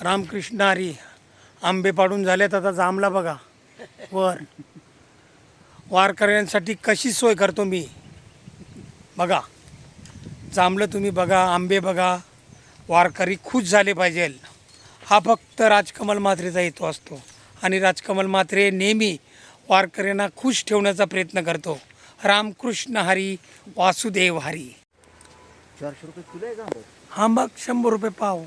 रामकृष्ण हरी. आंबे पाडून झालेत आता जांभला बघा. वर. वारकऱ्यांसाठी कशी सोय करतो मी? बघा. जांभलं तुम्ही बघा आंबे बघा. वारकरी खुश झाले पाहिजे. हा फक्त राजकमल मात्रेचा हेतू असतो. आणि राजकमल मात्रे नेहमी वारकऱ्यांना खुश ठेवण्याचा प्रयत्न करतो. रामकृष्ण हरी वासुदेव हरी. चारशे रुपये किलो आहे हा मग शंभर रुपये पाव.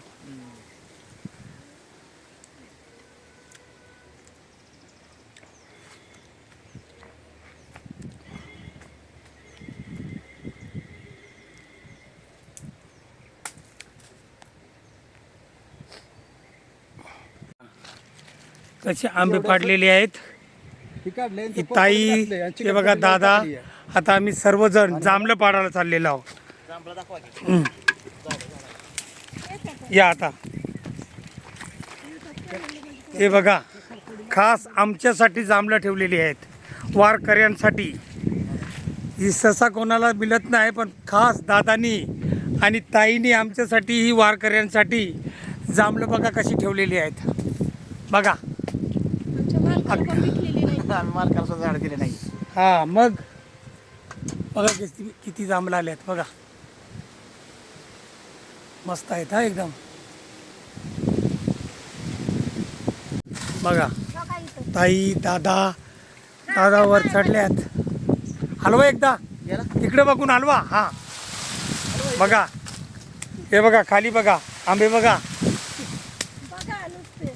कसे आंबे पाडलेले आहेत? ही ताई हे बघा दादा आता आम्ही सर्वजण जांभलं पाडायला चाललेलो आहोत. या आता. हे बघा खास आमच्यासाठी जांभलं ठेवलेली आहेत. वारकऱ्यांसाठी. ही ससा कोणाला मिळत नाही पण खास दादानी आणि ताईनी आमच्यासाठी ही वारकऱ्यांसाठी जांभलं बघा कशी ठेवलेली आहेत. बघा आमच्या मालकाला पण विकलेली नाही आम्ही मालकाला सुद्धा झाड दिले नाही हा मग? बघा किती किती जांभळं आले आहेत बघा. मस्त आहेत हा एकदम. बघा. ताई दादा दादा वर चढल्यात. हलवा एकदा. इकडे बघून हलवा हा. बघा. हे बघा खाली बघा. आंबे बघा. बघा नुसते.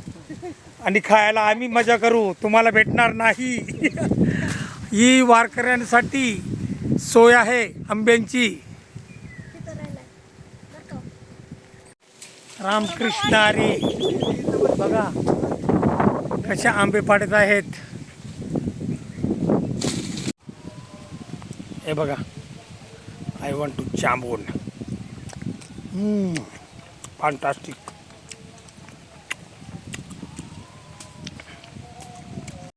आणि खायला आम्ही मजा करू. तुम्हाला भेटणार नाही. ही वारकऱ्यांसाठी सोय आहे आंब्यांची. रामकृष्ण अरे बघा कसे आंबे पाडत आहेत. हे बघा आय वॉन्ट टू जांबून फॅन्टास्टिक